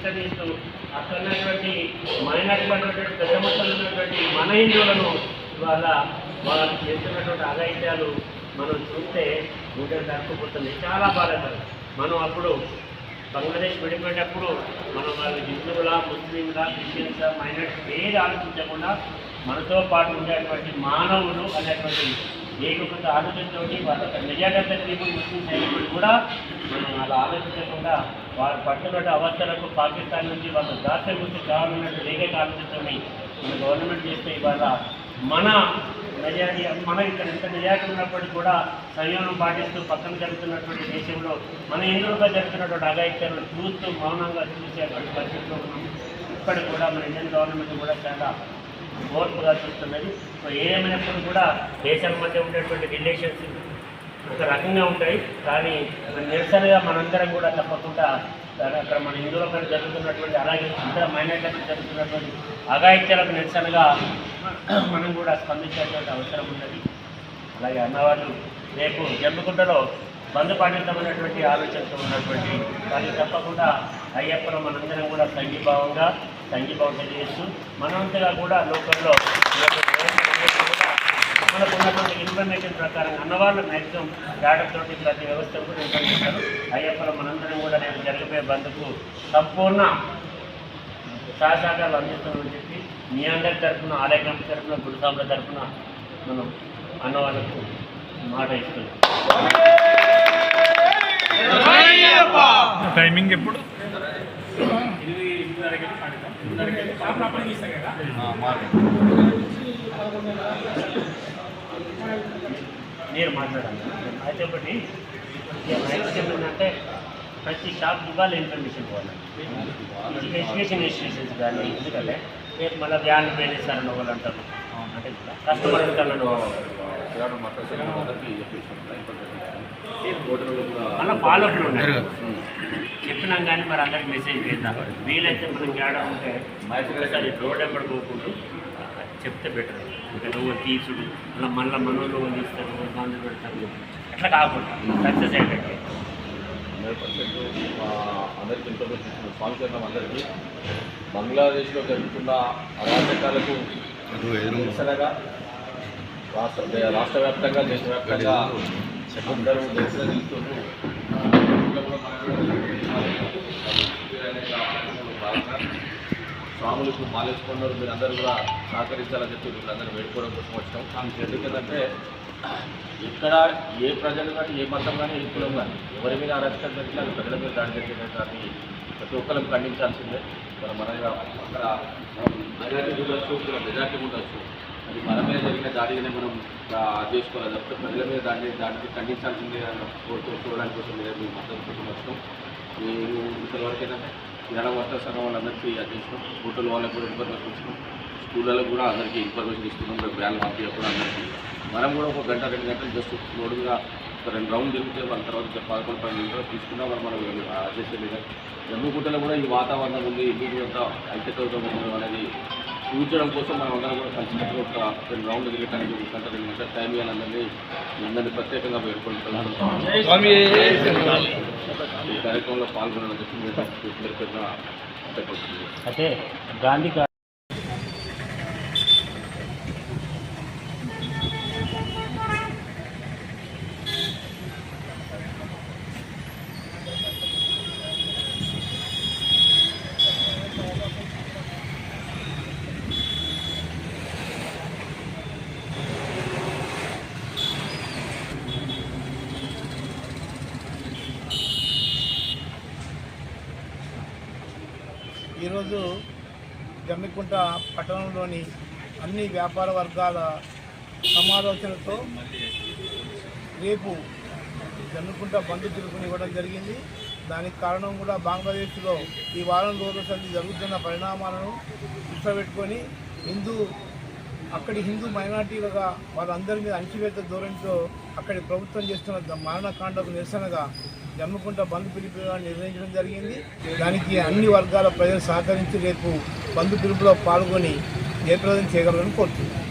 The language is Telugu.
నిలదీస్తూ అక్కడ ఉన్నటువంటి మైనార్టీ ఉన్నటువంటి పెద్ద మొత్తంలో ఉన్నటువంటి మన హిందువులను ఇవాళ వాళ్ళు చేస్తున్నటువంటి అఘాయిత్యాలు మనం చూస్తే గుండెలు తక్కుపోతుంది చాలా బాధపడదు మనం అప్పుడు బంగ్లాదేశ్ విడిపోయేటప్పుడు మనం వాళ్ళు హిందువులా ముస్లింలా క్రిస్టియన్సా మైనార్టీ ఏది ఆలోచించకుండా మనతో పాటు ఉండేటువంటి మానవులు అనేటువంటి ఏకృత ఆలోచనతో వాళ్ళ మెజారిటీ పీపుల్ ముస్లిం అయినప్పుడు కూడా మనం అలా ఆలోచించకుండా వారు పట్టుబడ్డ అవస్థలకు పాకిస్తాన్ నుంచి వాళ్ళ దాస్యం గురించి కావాలన్నట్టు ఏకైక ఆలోచనతో మన గవర్నమెంట్ చేస్తే ఇవాళ మన మెజారిటీ మన ఇక్కడ ఎంత మెజారిటీ ఉన్నప్పటికీ కూడా సంయమనం పాటిస్తూ పక్కన జరుగుతున్నటువంటి దేశంలో మన హిందువులుగా జరుగుతున్నటువంటి అఘాయిత్యాలను చూస్తూ మౌనంగా చూసేటువంటి పరిస్థితిలో ఉన్నాం. ఇప్పటికి కూడా మన ఇండియన్ గవర్నమెంట్ కూడా చాలా ఓర్పుగా చూస్తున్నది. సో ఏమైనప్పుడు కూడా దేశాల మధ్య ఉండేటువంటి రిలేషన్స్ ఒక రకంగా ఉంటాయి. కానీ నిరసనగా మనందరం కూడా తప్పకుండా అక్కడ మన హిందువుల మీద జరుగుతున్నటువంటి అలాగే ఇతర మైనార్టీలకు జరుగుతున్నటువంటి అఘాయిత్యాలకు నిరసనగా మనం కూడా స్పందించేటువంటి అవసరం ఉన్నది. అలాగే అన్నవాళ్ళు రేపు జమ్మికుంటలో బంద్ పాటిద్దామనేటువంటి ఆలోచనతో ఉన్నటువంటి వాళ్ళు తప్పకుండా అయ్యప్పను మనందరం కూడా సంఘీభావంగా సంఘీభావం తెలియజేస్తూ మనవంతగా కూడా లోకల్లో మనకు ఉన్నటువంటి ఇన్ఫర్మేషన్ ప్రకారం అన్నవాళ్ళు మ్యాక్సిమం తోటి ప్రతి వ్యవస్థ కూడా ఇన్ఫర్మేషన్ అయ్యప్పలో మనందరం కూడా నేను జరగబోయే బంద్కు సంపూర్ణ సహసహకారాలు అందిస్తామని చెప్పి మీ అందరి తరఫున ఆలయ కమిటీ తరఫున గురుసాముల తరఫున మనం అన్నవాళ్ళకు మాట ఇస్తున్నాం. టైమింగ్ ఎప్పుడు? మీరు మాట్లాడాలి. అయితే ఒకటి ఏంటంటే ప్రతి షాప్ దుకాణాలు ఇన్ఫర్మేషన్ ఇవ్వాలి. ఎడ్యుకేషన్ ఇన్స్టిట్యూషన్స్ కానీ ఎందుకంటే రేపు మళ్ళీ వ్యాన్ పేరేస్తారని వాళ్ళు అంటారు. అంటే కస్టమర్ మళ్ళీ ఫాలోఅప్లు ఉన్నాయి. చెప్పినాం కానీ మరి అందరికి మెసేజ్ చేద్దాం. వీలైతే మనం తేడా ఉంటే ఒకసారి రోడ్ ఎంబడి పోకుండా చెప్తే బెటర్ ఇంకా నువ్వు తీసుడు మళ్ళీ మళ్ళీ మనోళ్ళు తీస్తారు మందు పెడతారు. అట్లా కాకుండా సక్సెస్ అయ్యేటట్టు హండ్రెడ్ పర్సెంట్ మా అందరికి ఇన్ఫర్మేషన్ స్వామి అందరికీ బంగ్లాదేశ్లో జరుగుతున్న అరాచకాలకు నిరసనగా రాష్ట్ర దే- రాష్ట్ర వ్యాప్తంగా దేశవ్యాప్తంగా అందరూ నిరసన స్వాములకు మాలేసుకున్నారు. మీరందరూ కూడా సహకరించాలని చెప్పి వీళ్ళందరూ వేడుకోవడం కోసం వచ్చినాం ఎందుకంటే ఇక్కడ ఏ ప్రజలు కానీ ఏ మతం కానీ ఏ కులం కానీ ఎవరి మీద అరాచకం జరిగినా అది ప్రజల మీద దాడి జరిగిన ప్రతి ఒక్కరికి ఖండించాల్సిందే. మన మన అక్కడ మెజార్టీ చూడొచ్చు ఇక్కడ మెజార్టీ ఉండొచ్చు అది మన మీద జరిగిన దాడిగానే మనం చేసుకోవాలి. తప్పితే ప్రజల మీద దాడి దాడికి ఖండించాల్సిందే అని కోరుతూ చూడడానికి కోసం మీద మీ మద్దతు కోసం వచ్చినాం. మీరు ఇంతవరకు ఏంటంటే కిరాణా వర్త సంఘం వాళ్ళందరికీ అధ్యక్షం హోటల్ వాళ్ళకి కూడా ఇన్ఫర్మేషన్ ఇచ్చినాం. స్కూళ్ళలో కూడా అందరికీ ఇన్ఫర్మేషన్ ఇస్తున్నాం. రేపు బ్యాన్ కూడా అందరికీ. మనం కూడా ఒక గంట రెండు గంటలు జస్ట్ రోడ్డుగా ఒక రెండు రౌండ్ తిరిగితే వాళ్ళ తర్వాత పదకొండు పన్నెండు నిమిషాలు తీసుకున్నా మరి మనం చేసే మీద. జమ్మిగుట్టలో కూడా ఈ వాతావరణం ఉంది ఇల్లు అంతా ఐక్యతతో అనేది చూపించడం కోసం మనం అందరం కూడా కలిసినట్టు ఒక రెండు రౌండ్ తిరగడానికి ఒక గంట రెండు గంటల టైం ఇవ్వాలని మీ అందరినీ ప్రత్యేకంగా వేడుకుంటున్నాను. ఈ కార్యక్రమంలో పెట్టిన చెప్పండి అయితే గాంధీ ఈరోజు జమ్మికుంట పట్టణంలోని అన్ని వ్యాపార వర్గాల సమాలోచనతో రేపు జమ్మికుంట బంధు పిలుపునివ్వడం జరిగింది. దానికి కారణం కూడా బంగ్లాదేశ్లో ఈ వారం రోజుల సంది జరుగుతున్న పరిణామాలను దృష్టిలో హిందూ అక్కడి హిందూ మైనార్టీలుగా వాళ్ళందరి మీద అణచివేత ధోరణితో అక్కడి ప్రభుత్వం చేస్తున్న మరణకాండకు నిరసనగా జమ్మకుంట బంధు పిలుపుగా నిర్ణయించడం జరిగింది. దానికి అన్ని వర్గాల ప్రజలు సహకరించి రేపు బంధు పిలుపులో పాల్గొని జయప్రదం చేయగలరని కోరుతున్నాను